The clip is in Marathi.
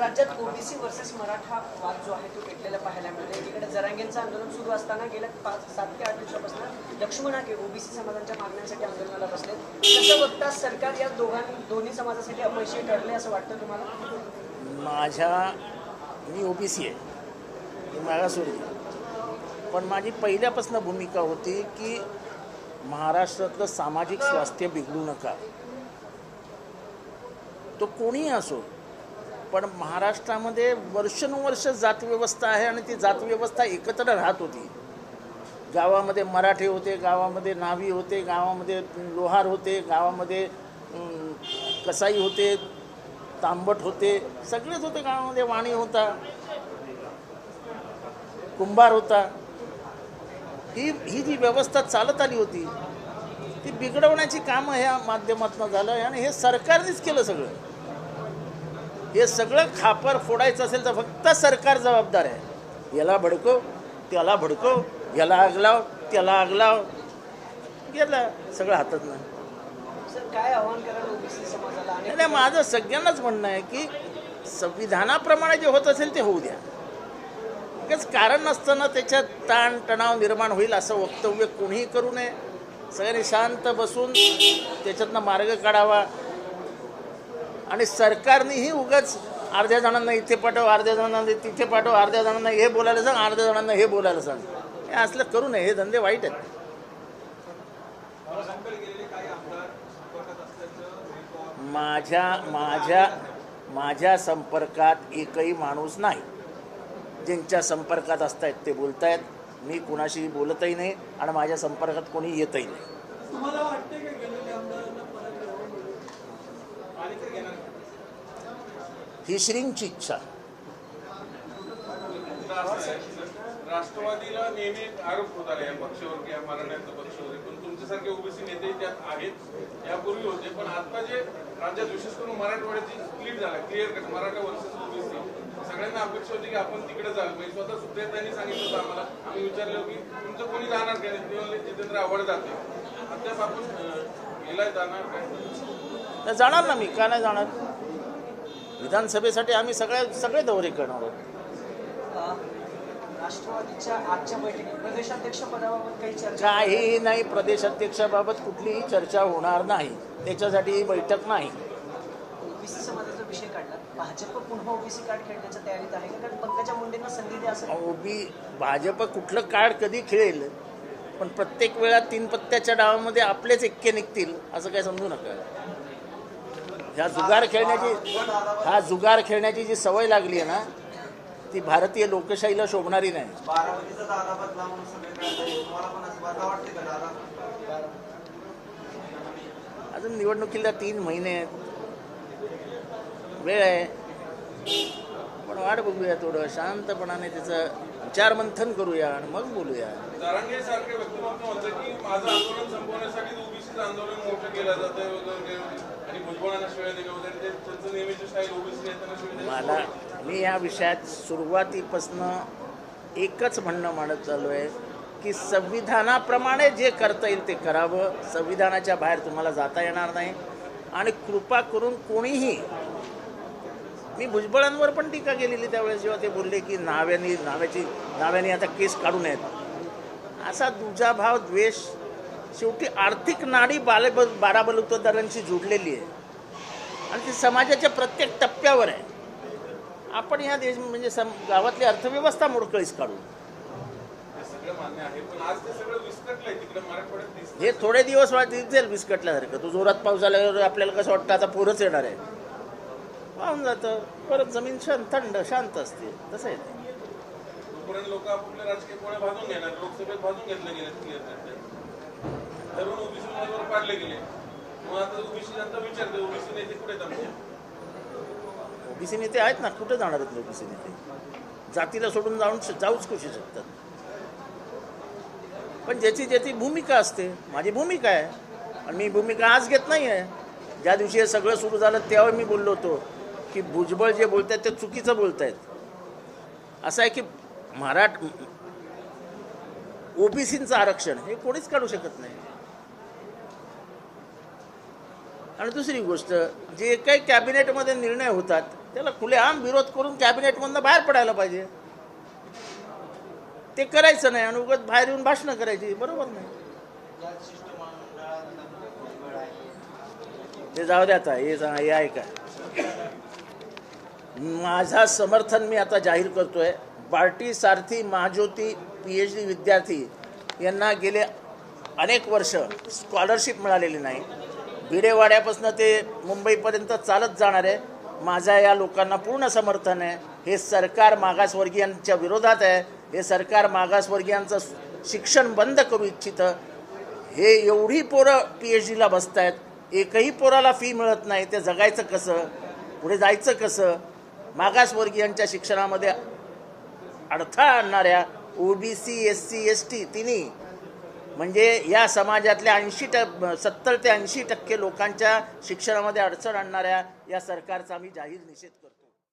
राज्यात ओबीसी वर्सेस मराठा वाद जो आहे तो पेटलेला पाहायला मिळतो एकीकडे जरांगेंचं आंदोलन सुरू असताना गेल्या पाच सात ते आठ दिवसापासून लक्ष्मण हाके ओबीसी समाजाच्या मागण्यांसाठी आंदोलनाला बसले तसं बघता सरकार या दोघां दोन्ही समाजासाठी अपयशी ठरले असं वाटतं तुम्हाला? माझ्या मी ओ बी सी आहे. मी सोडली पण माझी पहिल्यापासून भूमिका होती की महाराष्ट्रातलं सामाजिक स्वास्थ्य बिघडू नका. तो कोणीही असो पण महाराष्ट्रामध्ये वर्षानुवर्ष जातव्यवस्था आहे आणि ती जातव्यवस्था एकत्र राहत होती. गावामध्ये मराठे होते गावामध्ये नावी होते गावामध्ये लोहार होते गावामध्ये कसाई होते तांबट होते सगळेच होते गावामध्ये वाणी होता कुंभार होता. ही ही जी व्यवस्था चालत आली होती ती बिघडवण्याची कामं ह्या माध्यमातून झालं आणि हे सरकारनेच केलं सगळं. हे सगळं खापर फोडायचं असेल तर फक्त सरकार जबाबदार आहे. याला भडकव त्याला भडकव याला आग लाव त्याला आग लाव. गेलं सगळं हातात नाही. सर काय आव्हान समाजाला नाही माझं सगळ्यांनाच म्हणणं आहे की संविधानाप्रमाणे जे होत असेल ते होऊ द्या. कारण नसताना त्याच्यात ताण तणाव निर्माण होईल असं वक्तव्य कोणीही करू नये. सगळ्यांनी शांत बसून त्याच्यातनं मार्ग काढावा. आणि सरकारनेही उगाच अर्ध्या जणांना इथे पाठव अर्ध्या जणांना तिथे पाठव अर्ध्या जणांना हे बोलायला सांग अर्ध्या जणांना हे बोलायला सांग. हे असलं करू नये हे धंदे वाईट आहेत. माझ्या माझ्या माझ्या संपर्कात एकही माणूस नाही. ज्यांच्या संपर्कात असतायत ते बोलतायत. मी कुणाशी बोलतही नाही आणि माझ्या संपर्कात कोणी येतही नाही तुम्हाला वाटते का गेलेल्या आमदारांना परत यावं ही श्रींची इच्छा. राष्ट्रवादीला नेहमी आरोप होत आले या पक्षावर किंवा मराठ्यांचा पक्षावर पण तुमच्यासारखे ओबीसी नेते त्यात आहेत यापूर्वी होते. पण आता जे राज्यात विशेष करून मराठवाड्याची स्प्लिट झाला clear cut Maratha versus OBC सगळ्यांना अपेक्षा होती की आपण तिकडे जाल म्हणजे स्वतः सुप्रियतांनी सांगितलं होतं आम्हाला. आम्ही विचारलं की तुमचं कोणी जाणार काय जितेंद्र आव्हाड जाते. अद्याप आपण जाणार काय? जाणार ना मी? का नाही जाणार? विधानसभेसाठी आम्ही सगळ्या सगळे दौरे करणार आहोत. अ, राष्ट्रवादीच्या आजच्या बैठकीत प्रदेशाध्यक्ष पदाबाबत काही चर्चा काही नाही प्रदेशाध्यक्षाबाबत कुठलीही चर्चा होणार नाही. त्याच्यासाठी ही बैठक नाही. ओबीसी समाजाचा विषय काढला. भाजप पुन्हा ओबीसी कार्ड खेळण्याच्या तयारीत आहे का? कारण पंकजा मुंडेंना संधी द्या असं ओबी भाजप कुठलं कार्ड कधी खेळेल? पण प्रत्येक वेळा तीन पत्त्याच्या डावामध्ये आपलेच एक्के निघतील असं काय समजू नका. ह्या जुगार खेळण्याची हा जुगार खेळण्याची जी सवय लागली आहे ना ती भारतीय लोकशाहीला शोभणारी नाही. बारामतीचा दादा बदला म्हणून सगळे कळतंय तुम्हाला पण असं बदला वाटते का दादा? अजून निवडणुकीला तीन महिने आहेत. वेळ आहे. वाट बघूया थोडं शांतपणाने त्याचं विचारमंथन करूया आणि मग बोलूया. मला मी या विषयात सुरुवातीपासनं एकच म्हणणं मांडत चालू आहे की संविधानाप्रमाणे जे करता येईल ते करावं. संविधानाच्या बाहेर तुम्हाला जाता येणार नाही. आणि कृपा करून कोणीही मी भुजबळांवर पण टीका केलेली त्यावेळेस जेव्हा ते बोलले की नाव्यानी नाव्याची नाव्याने आता केस काढू नयेत. असा दुजाभाव द्वेष शेवटी आर्थिक नाडी बाले बाराबलुतदारांशी जुडलेली आहे. आणि ती समाजाच्या प्रत्येक टप्प्यावर आहे. आपण या देश म्हणजे सम गावातली अर्थव्यवस्था मोडकळीस काढू हे थोडे दिवस दिसेल विस्कटल्यासारखं. तो जोरात पाऊस आल्यावर आपल्याला कसं वाटतं? आता पूरच येणार आहे. वाहून जातं परत जमीन शांत थंड शांत असते. तसं आहे ते. तोपर्यंत लोक आपापल्या राजकीय पोळ्या भाजून घेणार लोकसभेत भाजून घेतले गेले क्लिअर तरुण ओबीसी उमेदवार पाडले गेले. मग आता ओबीसी जनता विचारते ओबीसी नेते कुठे आहेत आमचे ओबीसी नेते आहेत ना कुठे जाणार आहेत ओबीसी नेते? जातीला सोडून जाऊन जाऊच करू शकतात? पण ज्याची ज्याची भूमिका असते माझी भूमिका आहे. आणि मी भूमिका आज घेत नाही आहे ज्या दिवशी हे सगळं सुरू झालं तेव्हा मी बोललो होतो. की भुजबळ जे बोलत आहेत ते चुकीचं बोलत आहेत असं आहे की मराठ ओबीसीचं आरक्षण हे कोणीच काढू शकत नाही. आणि दुसरी गोष्ट जे काही कॅबिनेटमध्ये निर्णय होतात त्याला खुलेआम विरोध करून कॅबिनेटमधनं बाहेर पडायला पाहिजे. ते करायचं नाही आणि उगत बाहेर येऊन भाषणं करायची बरोबर नाही. ते जाऊ द्या आता हे जा- हे आहे का माझा समर्थन मी आता जाहीर करतोय. Barti Sarathi Mahajyoti P H D विद्यार्थी यांना गेले अनेक वर्ष स्कॉलरशिप मिळालेली नाही. भिडेवाड्यापासून ते मुंबईपर्यंत चालत जाणार आहे. माझा या लोकांना पूर्ण समर्थन आहे. हे सरकार मागासवर्गीयांच्या विरोधात आहे. हे सरकार मागासवर्गीयांचं शिक्षण बंद करू इच्छितं. हे एवढी पोरं पी एच डीला बसत आहेत एकही पोराला फी मिळत नाही. ते जगायचं कसं? पुढे जायचं कसं? मागासवर्गीयांच्या शिक्षणामध्ये अडथळा आणणाऱ्या OBC S C S T तिन्ही म्हणजे या समाजातल्या ऐंशी टक् सत्तर ते ऐंशी टक्के लोकांच्या शिक्षणामध्ये अडचण आणणाऱ्या या सरकारचा आम्ही जाहीर निषेध करतो.